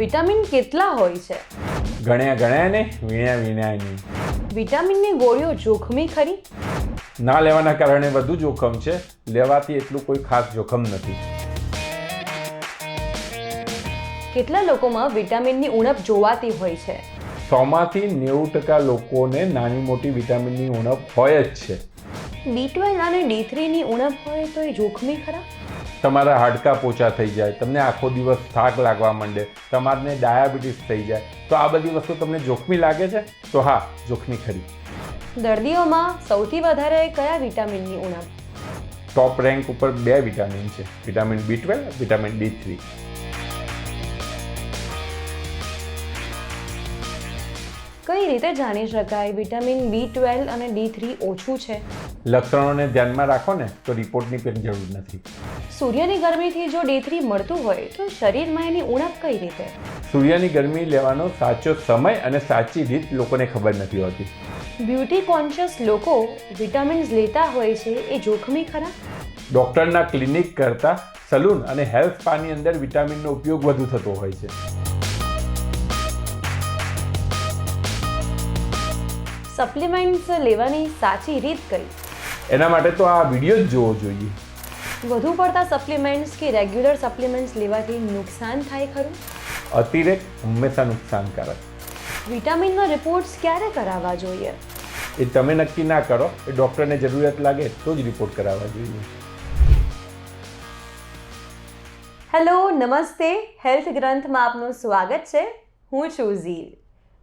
Vitamin કેટલા હોય છે? ગણ્યા ગણ્યા ને વીણ્યા વીણ્યા નહીં વિટામિનની ગોળીઓ જોખમી ખરી? ના લેવાના કારણે વધુ જોખમ છે. લેવાથી એટલું કોઈ ખાસ જોખમ નથી. કેટલા લોકોમાં વિટામિનની ઉણપ જોવાતી હોય છે? સોમાંથી નેવું ટકા લોકોને નાની મોટી વિટામિનની ઉણપ હોય જ છે. બી ટ્વેલ્વ અને ડી થ્રીની ઉણપ હોય તો એ જોખમી ખરા? તમારા હાડકાં પોચા થઈ જાય તમને આખો દિવસ થાક લાગવા માંડે તમારને ડાયાબિટીસ થઈ જાય તો આ બધી વસ્તુ તમને જોખમી લાગે છે? તો હા જોખમી ખરી. દર્દીઓમાં સૌથી વધારે કયા વિટામિનની ઉણપ? ટોપ રેન્ક ઉપર બે વિટામિન છે. Vitamin B twelve vitamin D three. કઈ રીતે જાણી શકાય વિટામિન બી ટ્વેલ્વ અને ડી થ્રી ઓછું છે? લક્ષણોને ધ્યાનમાં રાખો ને તો રિપોર્ટની પણ જરૂર નથી. સૂર્યની ગરમીથી જો ડેથરી મળતું હોય તો શરીરમાં એની ઉણપ કઈ રીતે? સૂર્યની ગરમી લેવાનો સાચો સમય અને સાચી રીત લોકોને ખબર નથી હોતી. બ્યુટી કોન્શિયસ લોકો વિટામિન્સ લેતા હોય છે એ જોખમી ખરા? ડૉક્ટરના ક્લિનિક કરતાં સલૂન અને હેલ્થ સ્પાની અંદર વિટામિનનો ઉપયોગ વધુ થતો હોય છે. સપ્લિમેન્ટ્સ લેવાની સાચી રીત કઈ? એના માટે તો આ વીડિયો જ જોવો જોઈએ. વધુ પડતા સપ્લિમેન્ટ્સ કે રેગ્યુલર સપ્લિમેન્ટ્સ લેવાથી નુકસાન થાય ખરું? અતિરેક હંમેશા નુકસાનકારક. વિટામિનના રિપોર્ટ્સ ક્યારે કરાવવા જોઈએ? એ તમે નક્કી ના કરો એ ડૉક્ટરને જરૂરિયાત લાગે તો જ રિપોર્ટ કરાવવા જોઈએ. હેલો નમસ્તે. હેલ્થ ગ્રંથમાં આપનું સ્વાગત છે. હું છું ઝીલ.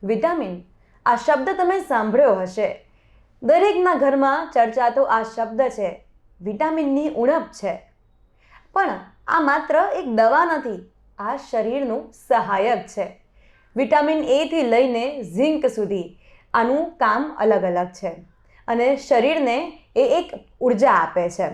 વિટામિન આ શબ્દ તમે સાંભળ્યો હશે. દરેકના ઘરમાં ચર્ચાતો આ શબ્દ છે. વિટામિનની ઉણપ છે. પણ આ માત્ર એક દવા નથી, આ શરીરનું સહાયક છે. વિટામિન એથી લઈને ઝિંક સુધી આનું કામ અલગ અલગ છે અને શરીરને એ એક ઊર્જા આપે છે.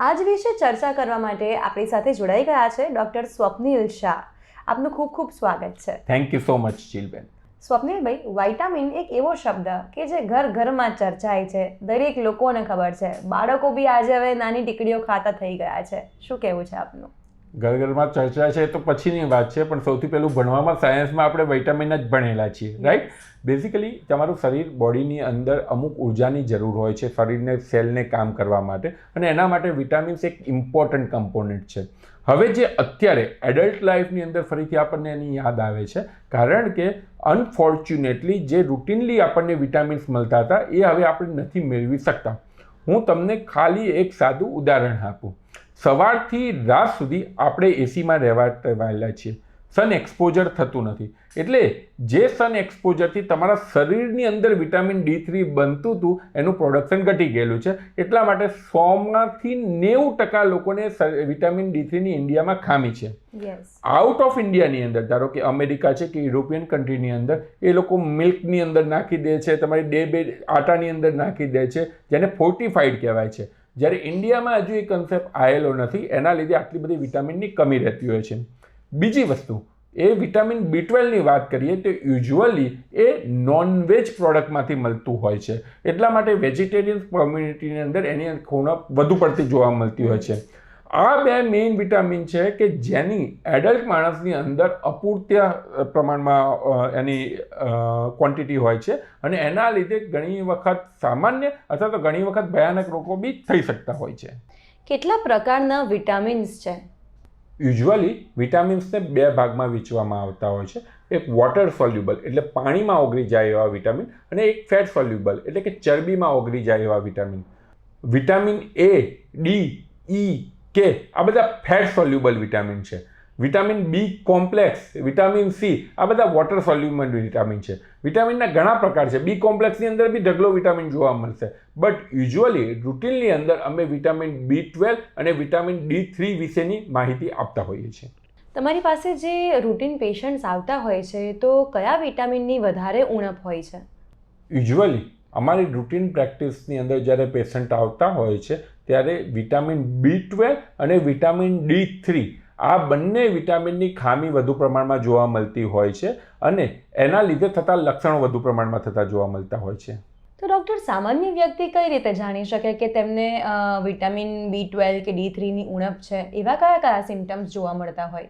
આજ વિશે ચર્ચા કરવા માટે આપણી સાથે જોડાઈ ગયા છે ડૉક્ટર સ્વપ્નિલ શાહ. આપનું ખૂબ ખૂબ સ્વાગત છે. થેન્ક યુ સો મચ ચિલબેન સ્વપ્નિલભાઈ વાઇટામિન એક એવો શબ્દ કે જે ઘર ઘરમાં ચર્ચાય છે. દરેક લોકોને ખબર છે. બાળકો બી આજે હવે નાની ટીકડીઓ ખાતા થઈ ગયા છે. શું કહેવું છે આપનું? ઘર ઘરમાં ચર્ચા છે તો પછીની વાત છે પણ સૌથી પહેલું ભણવામાં સાયન્સમાં આપણે વિટામિન જ ભણેલા છીએ રાઈટ બેઝિકલી તમારું શરીર બોડીની અંદર અમુક ઉર્જાની જરૂર હોય છે શરીરને સેલને કામ કરવા માટે અને એના માટે વિટામિન્સ એક ઇમ્પોર્ટન્ટ કમ્પોનન્ટ છે. હવે જે અત્યારે એડલ્ટ લાઈફની અંદર ફરીથી આપણને એની યાદ આવે છે કારણ કે અનફોર્ચ્યુનેટલી જે રૂટીનલી આપણને વિટામિન્સ મળતા હતા એ હવે આપણે નથી મેળવી શકતા. હું તમને ખાલી એક સાદું ઉદાહરણ આપું. સવારથી રાત સુધી આપણે એસીમાં રહેવા રહેવાયેલા છીએ. સન એક્સપોઝર થતું નથી. એટલે જે સન એક્સપોઝરથી તમારા શરીરની અંદર વિટામિન ડી થ્રી બનતું હતું એનું પ્રોડક્શન ઘટી ગયેલું છે. એટલા માટે સોમાંથી નેવું ટકા લોકોને વિટામિન ડી થ્રીની ઇન્ડિયામાં ખામી છે. આઉટ ઓફ ઇન્ડિયાની અંદર ધારો કે અમેરિકા છે કે યુરોપિયન કન્ટ્રીની અંદર એ લોકો મિલ્કની અંદર નાખી દે છે તમારી ડે બે આટાની અંદર નાખી દે છે જેને ફોર્ટિફાઈડ કહેવાય છે. જ્યારે ઇન્ડિયામાં હજુ એ કન્સેપ્ટ આવેલો નથી, એના લીધે આટલી બધી વિટામિનની કમી રહેતી હોય છે. બીજી વસ્તુ, એ વિટામિન બી ટ્વેલ્વની વાત કરીએ તો યુઝ્યુઅલી એ નોનવેજ પ્રોડક્ટમાંથી મળતું હોય છે. એટલા માટે વેજીટેરિયન કોમ્યુનિટીની અંદર એની ખૂણપ વધુ પડતી જોવા મળતી હોય છે. આ બે મેઇન વિટામિન છે કે જેની એડલ્ટ માણસની અંદર અપૂરત્યા પ્રમાણમાં એની ક્વોન્ટિટી હોય છે અને એના લીધે ઘણી વખત સામાન્ય અથવા તો ઘણી વખત ભયાનક રોગો બી થઈ શકતા હોય છે. કેટલા પ્રકારના વિટામિન્સ છે? યુઝ્યુઅલી વિટામિન્સને બે ભાગમાં વેચવામાં આવતા હોય છે. એક વોટર સોલ્યુબલ એટલે પાણીમાં ઓગળી જાય એવા વિટામિન અને એક ફેટ સોલ્યુબલ એટલે કે ચરબીમાં ઓગળી જાય એવા vitamin vitamin A D E કે આ બધા ફેટ સોલ્યુબલ વિટામિન છે. Vitamin B complex vitamin C આ બધા વોટર સોલ્યુબલ વિટામિન છે. વિટામિનના ઘણા પ્રકાર છે. બી કોમ્પ્લેક્સની અંદર બી ઢગલો વિટામિન જોવા મળશે. બટ યુઝ્યુઅલી રૂટીનની અંદર અમે વિટામિન બી ટ્વેલ્વ અને વિટામિન ડી થ્રી વિશેની માહિતી આપતા હોઈએ છીએ. તમારી પાસે જે રૂટીન પેશન્ટ્સ આવતા હોય છે તો કયા વિટામિનની વધારે ઉણપ હોય છે? યુઝ્યુઅલી અમારી રૂટીન પ્રેક્ટિસની અંદર જ્યારે પેશન્ટ આવતા હોય છે, ત્યારે વિટામિન બી ટ્વેલ્વ અને વિટામિન ડી થ્રી આ બંને વિટામિનની ખામી વધુ પ્રમાણમાં જોવા મળતી હોય છે અને એના લીધે થતા લક્ષણો વધુ પ્રમાણમાં થતા જોવા મળતા હોય છે. તો ડૉક્ટર, સામાન્ય વ્યક્તિ કઈ રીતે જાણી શકે કે તેમને વિટામિન બી ટ્વેલ્વ કે ડી થ્રીની ઉણપ છે? એવા કયા કયા સિમ્ટમ્સ જોવા મળતા હોય?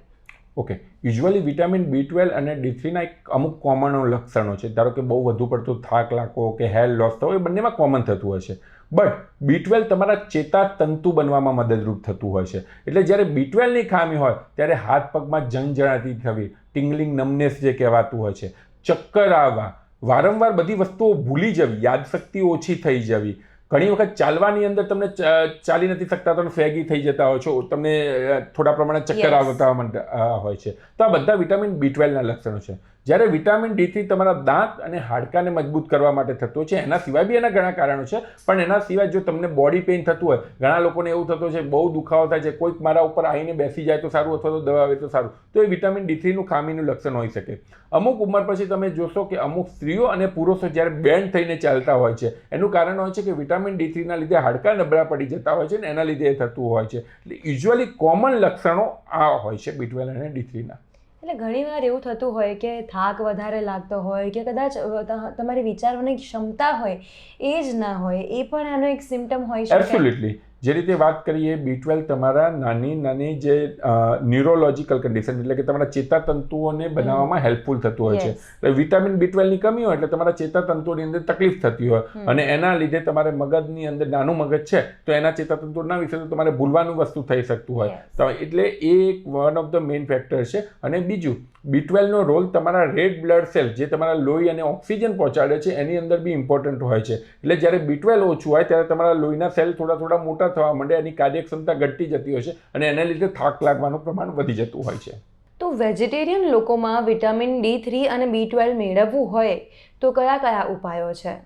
Okay usually vitamin B twelve અને ડી થ્રીના એક અમુક કોમન લક્ષણો છે. ધારો કે બહુ વધુ પડતું થાક લાગવો કે હેર લોસ થવો, એ બંનેમાં કોમન થતું છે બટ બી ટ્વેલ્વ તમારા ચેતા તંતુ બનવામાં મદદરૂપ થતું હોય છે એટલે જ્યારે બી ટ્વેલ્વની ખામી હોય, ત્યારે હાથ પગમાં જંજણાતી થવી ટિંગલિંગ નમનેસ જે કહેવાતું હોય છે. ચક્કર આવવા, વારંવાર બધી વસ્તુઓ ભૂલી જવી, યાદશક્તિ ઓછી થઈ જવી ઘણી વખત ચાલવાની અંદર તમને ચાલી નથી શકતા તમે ફેગી થઈ જતા હોય છો તમને થોડા પ્રમાણે ચક્કર આવતા હોય છે. તો આ બધા વિટામિન બી ટ્વેલ્વના લક્ષણો છે. જ્યારે વિટામિન ડીથી તમારા દાંત અને હાડકાને મજબૂત કરવા માટે થતો છે, એના સિવાય બી એના ઘણા કારણો છે, પણ એના સિવાય જો તમને બોડી પેઇન થતું હોય, ઘણા લોકોને એવું થતું છે, બહુ દુખાવો થાય છે, કોઈક મારા ઉપર આવીને બેસી જાય તો સારું અથવા તો દવા આવે તો સારું, તો એ વિટામિન ડી થ્રીનું ખામીનું લક્ષણ હોઈ શકે. અમુક ઉંમર પછી તમે જોશો કે અમુક સ્ત્રીઓ અને પુરુષો જ્યારે બેન્ડ થઈને ચાલતા હોય છે, એનું કારણ હોય છે કે વિટામિન ડી થ્રીના લીધે હાડકા નબળા પડી જતા હોય છે ને એના લીધે એ થતું હોય છે. એટલે યુઝ્યુઅલી કોમન લક્ષણો આ હોય છે બી ટ્વેલ્વ અને ડી થ્રીના એટલે ઘણીવાર એવું થતું હોય કે થાક વધારે લાગતો હોય કે કદાચ તમારી વિચારવાની ક્ષમતા હોય એ જ ના હોય, એ પણ આનો એક સિમ્ટમ હોય શકે. એબ્સોલ્યુટલી જે રીતે વાત કરીએ બી ટ્વેલ્વ તમારા નાની નાની જે ન્યુરોલોજીકલ કન્ડિશન એટલે કે તમારા ચેતાતંતુઓને બનાવવામાં હેલ્પફુલ થતું હોય છે. એટલે વિટામિન બી ટ્વેલ્વની કમી હોય એટલે તમારા ચેતાતંતુઓની અંદર તકલીફ થતી હોય. અને એના લીધે તમારે મગજની અંદર નાનું મગજ છે તો એના ચેતાતંતુ ના વિશે તો તમારે ભૂલવાનું વસ્તુ થઈ શકતું હોય. તો એટલે એ એક one of the main factor છે. અને બીજું બી ટ્વેલ્વનો રોલ તમારા રેડ બ્લડ સેલ જે તમારા લોહી અને ઓક્સિજન પહોંચાડે છે એની અંદર બી ઇમ્પોર્ટન્ટ હોય છે. એટલે જ્યારે બી ટ્વેલ્વ ઓછું હોય ત્યારે તમારા લોહીના સેલ થોડા થોડા મોટા થવા માંડે એની કાર્યક્ષમતા ઘટતી જતી હોય છે અને એને લીધે થાક લાગવાનું પ્રમાણ વધી જતું હોય છે. તો વેજીટેરિયન લોકોમાં વિટામિન ડી થ્રી અને બી ટ્વેલ્વ મેળવવું હોય તો કયા કયા ઉપાયો છે?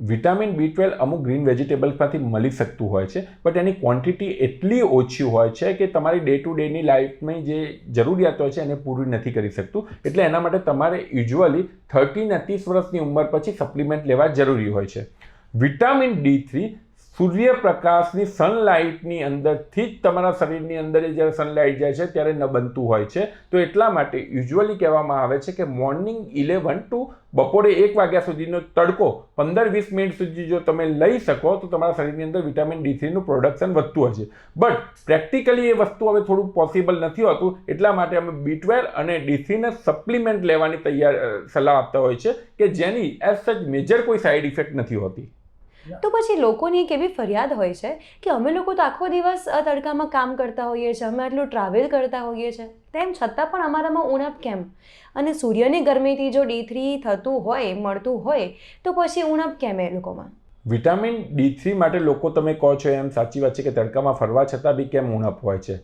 વિટામિન બી ટ્વેલ્વ અમુક ગ્રીન વેજીટેબલ્સમાંથી મળી શકતું હોય છે બટ એની ક્વોન્ટિટી એટલી ઓછી હોય છે કે તમારી ડે ટુ ડેની લાઈફની જે જરૂરિયાતો છે એને પૂરી નથી કરી શકતું. એટલે એના માટે તમારે યુઝ્યુઅલી થર્ટીના ત્રીસ વર્ષની ઉંમર પછી સપ્લિમેન્ટ લેવા જરૂરી હોય છે. વિટામિન ડી થ્રી સૂર્યપ્રકાશની સનલાઇટની અંદરથી જ તમારા શરીરની અંદર જ્યારે સનલાઇટ જાય છે, ત્યારે ન બનતું હોય છે. તો એટલા માટે યુઝ્યુઅલી કહેવામાં આવે છે કે મોર્નિંગ ઇલેવન ટુ બપોરે એક વાગ્યા સુધીનો તડકો, પંદર વીસ મિનિટ સુધી જો તમે લઈ શકો, તો તમારા શરીરની અંદર વિટામિન ડી થ્રીનું પ્રોડક્શન વધતું હોય છે. બટ પ્રેક્ટિકલી એ વસ્તુ હવે થોડું પોસિબલ નથી હોતું, એટલા માટે અમે બી ટ્વેલ્વ અને ડી થ્રીને સપ્લિમેન્ટ લેવાની તૈયાર સલાહ આપતા હોય છે કે જેની એઝ સચ મેજર કોઈ સાઇડ ઇફેક્ટ નથી હોતી. તો પછી લોકોની એક એવી ફરિયાદ હોય છે કે અમે લોકો તો આખો દિવસ તડકામાં કામ કરતા હોઈએ છીએ અમે આટલું ટ્રાવેલ કરતા હોઈએ છીએ. તેમ છતાં પણ અમારામાં ઉણપ કેમ? અને સૂર્યની ગરમીથી જો ડી થ્રી થતું હોય મળતું હોય તો પછી ઉણપ કેમ એ લોકોમાં? વિટામિન ડી થ્રી માટે લોકો તમે કહો છો એમ સાચી વાત છે કે તડકામાં ફરવા છતાં બી કેમ ઉણપ હોય છે?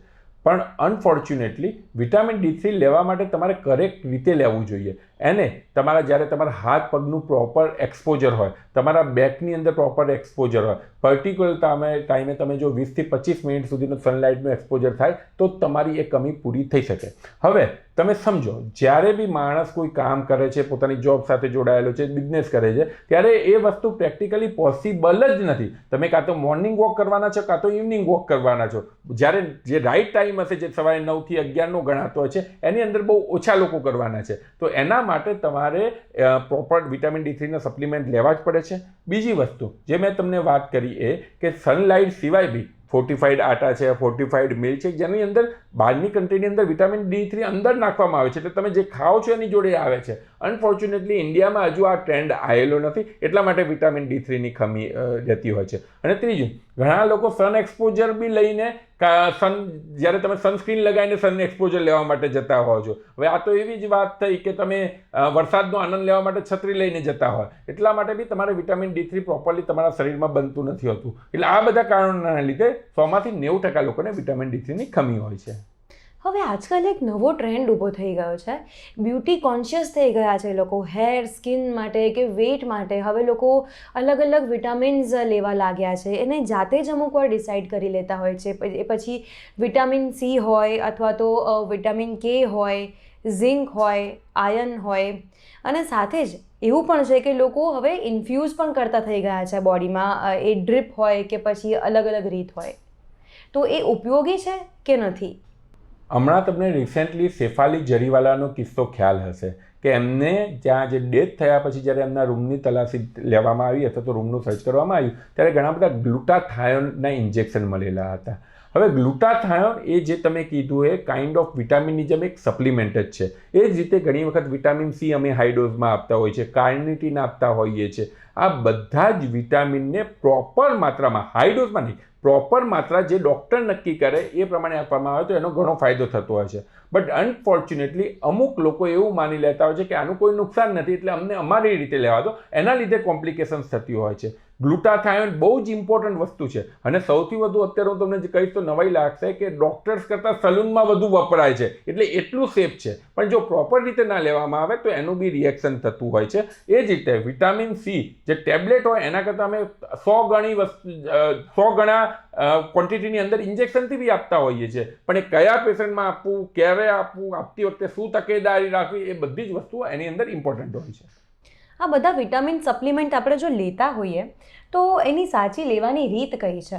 પણ અનફોર્ચ્યુનેટલી વિટામિન ડી થ્રી લેવા માટે તમારે કરેક્ટ રીતે લેવું જોઈએ. એને તમારા જ્યારે તમારા હાથ પગનું પ્રોપર એક્સપોઝર હોય, તમારા બેકની અંદર પ્રોપર એક્સપોઝર હોય પર્ટિક્યુલર તમે ટાઈમે તમે જો વીસથી પચીસ મિનિટ સુધીનું સનલાઇટનું એક્સપોઝર થાય, તો તમારી એ કમી પૂરી થઈ શકે. હવે તમે સમજો, જ્યારે બી માણસ કોઈ કામ કરે છે, પોતાની જોબ સાથે જોડાયેલો છે બિઝનેસ કરે છે, ત્યારે એ વસ્તુ પ્રેક્ટિકલી પોસિબલ જ નથી. તમે કાં તો મોર્નિંગ વોક કરવાના છો, કાં તો ઇવનિંગ વોક કરવાના છો. જ્યારે જે રાઈટ ટાઈમ હશે, જે સવારે નવથી અગિયારનો ગણાતો છે એની અંદર બહુ ઓછા લોકો કરવાના છે. તો એના માટે તમારે પ્રોપર વિટામિન ડી થ્રીના સપ્લિમેન્ટ લેવા જ પડે છે. બીજી વસ્તુ, જે મેં તમને વાત કરી એ કે સનલાઇટ સિવાય બી ફોર્ટિફાઈડ આટા છે ફોર્ટિફાઈડ મિલ્ક છે, જેની અંદર બહારની કન્ટ્રીની અંદર વિટામિન ડી થ્રી અંદર નાખવામાં આવે છે. એટલે તમે જે ખાઓ છો એની જોડે આવે છે. અનફોર્ચ્યુનેટલી ઇન્ડિયામાં હજુ આ ટ્રેન્ડ આવેલો નથી. એટલા માટે વિટામિન ડી થ્રીની ખમી જતી હોય છે. અને ત્રીજું, ઘણા લોકો સન એક્સપોઝર બી લઈને સન જ્યારે તમે સનસ્ક્રીન લગાવીને સન એક્સપોઝર લેવા માટે જતા હોવ છો. હવે આ તો એવી જ વાત થઈ કે તમે વરસાદનો આનંદ લેવા માટે છત્રી લઈને જતા હોય. એટલા માટે બી તમારે વિટામિન ડી થ્રી પ્રોપરલી તમારા શરીરમાં બનતું નથી હોતું. એટલે આ બધા કારણોના લીધે સોમાંથી નેવું ટકા લોકોને વિટામિન ડી થ્રીની કમી હોય છે. હવે આજકાલ એક નવો ટ્રેન્ડ ઊભો થઈ ગયો છે. બ્યુટી કોન્શિયસ થઈ ગયા છે લોકો હેર સ્કિન માટે કે વેટ માટે. હવે લોકો અલગ અલગ વિટામિન્સ લેવા લાગ્યા છે. એને જાતે જ અમુક વાર ડિસાઇડ કરી લેતા હોય છે. એ પછી વિટામિન સી હોય અથવા તો વિટામિન કે હોય ઝિંક હોય આયન હોય. અને સાથે જ એવું પણ છે કે લોકો હવે ઇન્ફ્યુઝ પણ કરતા થઈ ગયા છે બોડીમાં એ ડ્રીપ હોય કે પછી અલગ અલગ રીત હોય. તો એ ઉપયોગી છે કે નથી? હમણાં તમને રિસેન્ટલી સેફાલી જરીવાલાનો કિસ્સો ખ્યાલ હશે કે એમને જ્યાં જે ડેથ થયા પછી જ્યારે એમના રૂમની તલાશી લેવામાં આવી અથવા તો રૂમનું સર્ચ કરવામાં આવ્યું, ત્યારે ઘણા બધા ગ્લુટાથાયોનના ઇન્જેક્શન મળેલા હતા. હવે ગ્લુટાથાયોન એ જે તમે કીધું એ કાઇન્ડ ઓફ વિટામિનની જેમ એક સપ્લિમેન્ટ જ છે. એ જ રીતે ઘણી વખત વિટામિન સી અમે હાઈ ડોઝમાં આપતા હોઈએ છીએ કાર્નિટીન આપતા હોઈએ છીએ. આ બધા જ વિટામિનને પ્રોપર માત્રામાં હાઈ ડોઝમાં નહીં પ્રોપર માત્રા જે ડૉક્ટર નક્કી કરે એ પ્રમાણે આપવામાં આવે તો એનો ઘણો ફાયદો થતો હોય છે. બટ અનફોર્ચ્યુનેટલી અમુક લોકો એવું માની લેતા હોય છે કે આનું કોઈ નુકસાન નથી એટલે અમને અમારી રીતે લેવા દો. એના લીધે કોમ્પ્લિકેશન્સ થતી હોય છે. ગ્લુટાથાયોન બહુ જ ઇમ્પોર્ટન્ટ વસ્તુ છે. અને સૌથી વધુ અત્યારે હું તમને જે કહીશ તો નવાઈ લાગશે કે ડૉક્ટર્સ કરતાં સલૂનમાં વધુ વપરાય છે. એટલે એટલું સેફ છે. પણ જો પ્રોપર રીતે ના લેવામાં આવે તો એનું બી રિએક્શન થતું હોય છે. એ જ રીતે વિટામિન સી જે ટેબ્લેટ હોય એના કરતાં અમે સો ગણી વસ્તુ સો ગણા ક્વોન્ટિટીની અંદર ઇન્જેક્શનથી બી આપતા હોઈએ છીએ. પણ એ કયા પેશન્ટમાં આપવું, ક્યારે આપવું, આપતી વખતે શું તકેદારી રાખવી, એ બધી જ વસ્તુઓ એની અંદર ઇમ્પોર્ટન્ટ હોય છે. આ બધા વિટામિન સપ્લિમેન્ટ આપણે જો લેતા હોઈએ, તો એની સાચી લેવાની રીત કઈ છે?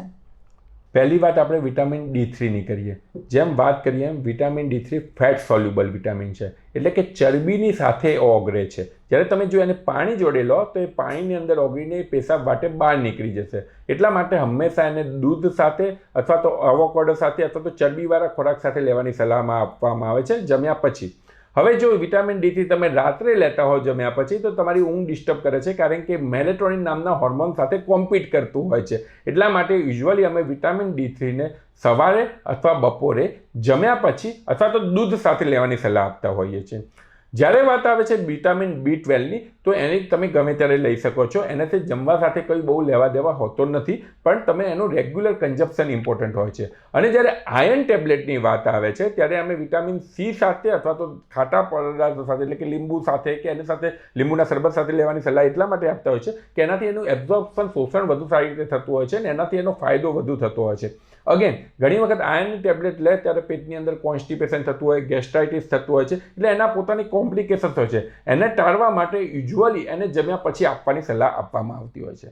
પહેલી વાત આપણે વિટામિન ડી થ્રીની કરીએ જેમ વાત કરીએ એમ, vitamin D three fat soluble vitamin છે. એટલે કે ચરબીની સાથે ઓગળે છે. જ્યારે તમે જો એને પાણી જોડે લો, તો એ પાણીની અંદર ઓગળીને એ પેશાબ વાટે બહાર નીકળી જશે. એટલા માટે હંમેશા એને દૂધ સાથે અથવા તો અવોકોડો સાથે અથવા તો ચરબીવાળા ખોરાક સાથે લેવાની સલાહમાં આપવામાં આવે છે, જમ્યા પછી. હવે જો વિટામિન ડીથી તમે રાત્રે લેતા હો જમ્યા પછી, તો તમારી ઊંઘ ડિસ્ટર્બ કરે છે, કારણ કે મેલેટોનિન નામના હોર્મોન સાથે કોમ્પીટ કરતું હોય છે. એટલા માટે યુઝ્યુઅલી અમે વિટામિન ડી થ્રીને સવારે અથવા બપોરે જમ્યા પછી અથવા તો દૂધ સાથે લેવાની સલાહ આપતા હોઈએ છીએ. જ્યારે વાત આવે છે વિટામિન બી ટ્વેલ્વની તો એની તમે ગમે ત્યારે લઈ શકો છો. એનાથી જમવા સાથે કંઈ બહુ લેવા દેવા હોતો નથી, પણ તમે એનું રેગ્યુલર કન્ઝપ્શન ઇમ્પોર્ટન્ટ હોય છે. અને જ્યારે આયર્ન ટેબ્લેટની વાત આવે છે, ત્યારે અમે વિટામિન સી સાથે અથવા તો ખાટા પદાર્થો સાથે, એટલે કે લીંબુ સાથે, કે એની સાથે લીંબુના શરબત સાથે લેવાની સલાહ એટલા માટે આપતા હોય છે કે એનાથી એનું એબ્ઝોર્પ્શન શોષણ વધુ સારી રીતે થતું હોય છે અને એનાથી એનો ફાયદો વધુ થતો હોય છે. અગેન ઘણી વખત આયર્નની ટેબ્લેટ લે ત્યારે પેટની અંદર કોન્સ્ટિપેશન થતું હોય ગેસ્ટ્રાઇટિસ થતું હોય છે એટલે એના પોતાની કોમ્પ્લિકેશન હોય છે. એને ટાળવા માટે યુઝ્યુઅલી એને જમ્યા પછી આપવાની સલાહ આપવામાં આવતી હોય છે.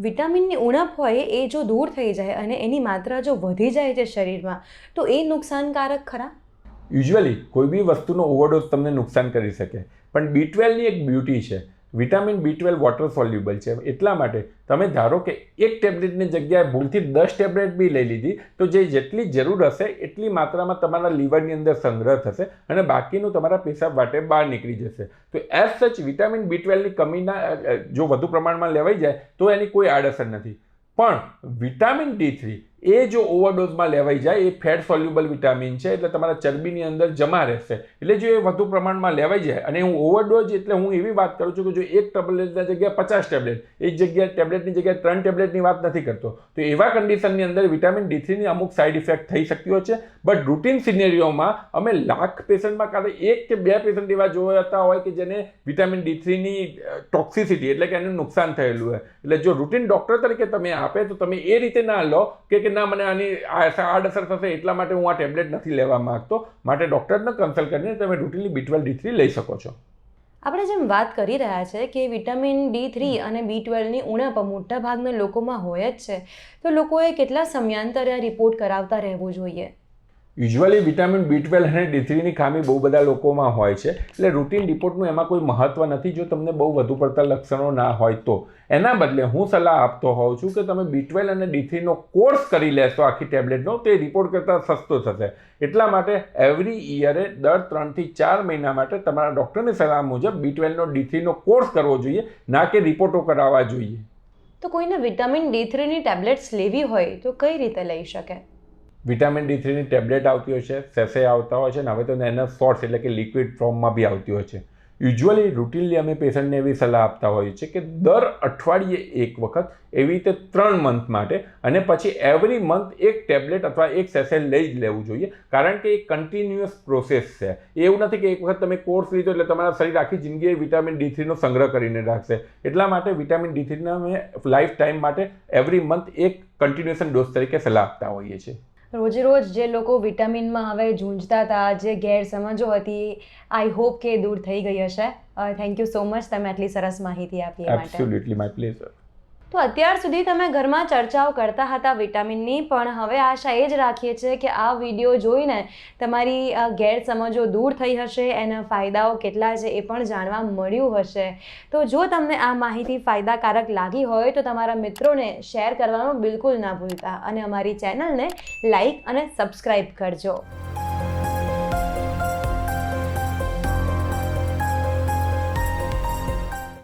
વિટામિનની ઉણપ હોય એ જો દૂર થઈ જાય અને એની માત્રા જો વધી જાય છે શરીરમાં તો એ નુકસાનકારક ખરા? યુઝ્યુઅલી કોઈ બી વસ્તુનો ઓવરડોઝ તમને નુકસાન કરી શકે. પણ બી ટ્વેલ્વની એક બ્યુટી છે. Vitamin B twelve water soluble છે. એટલા માટે તમે ધારો કે એક ટેબ્લેટની જગ્યાએ ભૂલથી દસ ટેબ્લેટ બી લઈ લીધી, તો જે જેટલી જરૂર હશે એટલી માત્રામાં તમારા લીવરની અંદર સંગ્રહ થશે અને બાકીનું તમારા પેશાબ માટે બહાર નીકળી જશે. તો એઝ સચ વિટામિન બી ટ્વેલ્વની કમીના જો વધુ પ્રમાણમાં લેવાઈ જાય તો એની કોઈ આડઅસર નથી. પણ વિટામિન ડી થ્રી એ જો ઓવરડોઝમાં લેવાઈ જાય, એ ફેટ સોલ્યુબલ વિટામિન છે, એટલે તમારા ચરબીની અંદર જમા રહેશે. એટલે જો એ વધુ પ્રમાણમાં લેવાઈ જાય, અને હું ઓવરડોઝ એટલે હું એવી વાત કરું છું કે જો એક ટેબ્લેટના જગ્યાએ પચાસ ટેબ્લેટ એક જગ્યાએ ટેબ્લેટની જગ્યાએ ત્રણ ટેબ્લેટની વાત નથી કરતો. તો એવા કન્ડિશનની અંદર વિટામિન ડી થ્રીની અમુક સાઇડ ઇફેક્ટ થઈ શકતી હોય છે. બટ રૂટીન સિનેરીઓમાં અમે લાખ પેશન્ટમાં કાં એક કે બે પેશન્ટ એવા જોતા હોય કે જેને વિટામિન ડી થ્રીની ટોક્સિસિટી એટલે કે એનું નુકસાન થયેલું હોય. એટલે જો રૂટીન ડૉક્ટર તરીકે તમે આપે તો તમે એ રીતે ના લો કે ના મને આની આડઅસર થશે એટલા માટે હું આ ટેબ્લેટ નથી લેવા માંગતો. માટે ડૉક્ટરને કન્સલ્ટ કરીને તમે routinely B twelve D three લઈ શકો છો. આપણે જેમ વાત કરી રહ્યા છે કે વિટામિન ડી થ્રી અને બી ટ્વેલ્વની ઉણપ મોટા ભાગના લોકોમાં હોય જ છે. તો લોકોએ કેટલા સમયાંતરે રિપોર્ટ કરાવતા રહેવું જોઈએ? યુઝ્યુઅલી વિટામિન બી ટ્વેલ્વ અને ડી થ્રીની ખામી બહુ બધા લોકોમાં હોય છે. એટલે રૂટીન રિપોર્ટનું એમાં કોઈ મહત્ત્વ નથી. જો તમને બહુ વધુ પડતા લક્ષણો ના હોય તો. એના બદલે હું સલાહ આપતો હોઉં છું કે તમે બી ટ્વેલ્વ અને ડી થ્રીનો કોર્સ કરી લેશો આખી ટેબ્લેટનો તે રિપોર્ટ કરતાં સસ્તો થશે. એટલા માટે એવરી ઇયરે દર ત્રણથી ચાર મહિના માટે તમારા ડૉક્ટરની સલાહ મુજબ બી ટ્વેલ્વનો ડી થ્રીનો કોર્સ કરવો જોઈએ, ના કે રિપોર્ટો કરાવવા જોઈએ. તો કોઈને વિટામિન ડી થ્રીની ટેબ્લેટ્સ લેવી હોય તો કઈ રીતે લઈ શકે? વિટામિન ડી થ્રીની ટેબ્લેટ આવતી હોય છે, સેસે આવતા હોય છે ને હવે તો એના સોર્ટ્સ એટલે કે લિક્વિડ ફોર્મમાં બી આવતી હોય છે. યુઝ્યુઅલી રૂટીનલી અમે પેશન્ટને એવી સલાહ આપતા હોઈએ છીએ કે દર અઠવાડિયે એક વખત એવી રીતે ત્રણ મંથ માટે અને પછી એવરી મંથ એક ટેબ્લેટ અથવા એક સેશન લઈ જ લેવું જોઈએ. કારણ કે એ કન્ટિન્યુઅસ પ્રોસેસ છે. એવું નથી કે એક વખત તમે કોર્સ લીધો એટલે તમારા શરીર આખી જિંદગી વિટામિન ડી થ્રીનો સંગ્રહ કરીને રાખશે. એટલા માટે વિટામિન ડી થ્રીના અમે લાઈફ ટાઈમ માટે એવરી મંથ એક કન્ટિન્યુએશન ડોઝ તરીકે સલાહ આપતા હોઈએ છીએ. રોજે રોજ જે લોકો વિટામિનમાં હવે ઝૂંઝતા હતા, જે ગેરસમજો હતી આઈ હોપ કે દૂર થઈ ગઈ હશે. થેન્ક યુ સો મચ તમે આટલી સરસ માહિતી આપી એબ્સોલ્યુટલી માય પ્લેઝર તો અત્યાર સુધી તમે ઘરમાં ચર્ચાઓ કરતા હતા વિટામિનની, પણ હવે આશા એ જ રાખીએ છીએ કે આ વીડિયો જોઈને તમારી ગેરસમજો દૂર થઈ હશે, એના ફાયદાઓ કેટલા છે એ પણ જાણવા મળ્યું હશે. તો જો તમને આ માહિતી ફાયદાકારક લાગી હોય તો તમારા મિત્રોને શેર કરવાનું બિલકુલ ના ભૂલતા અને અમારી ચેનલને લાઈક અને સબસ્ક્રાઈબ કરજો.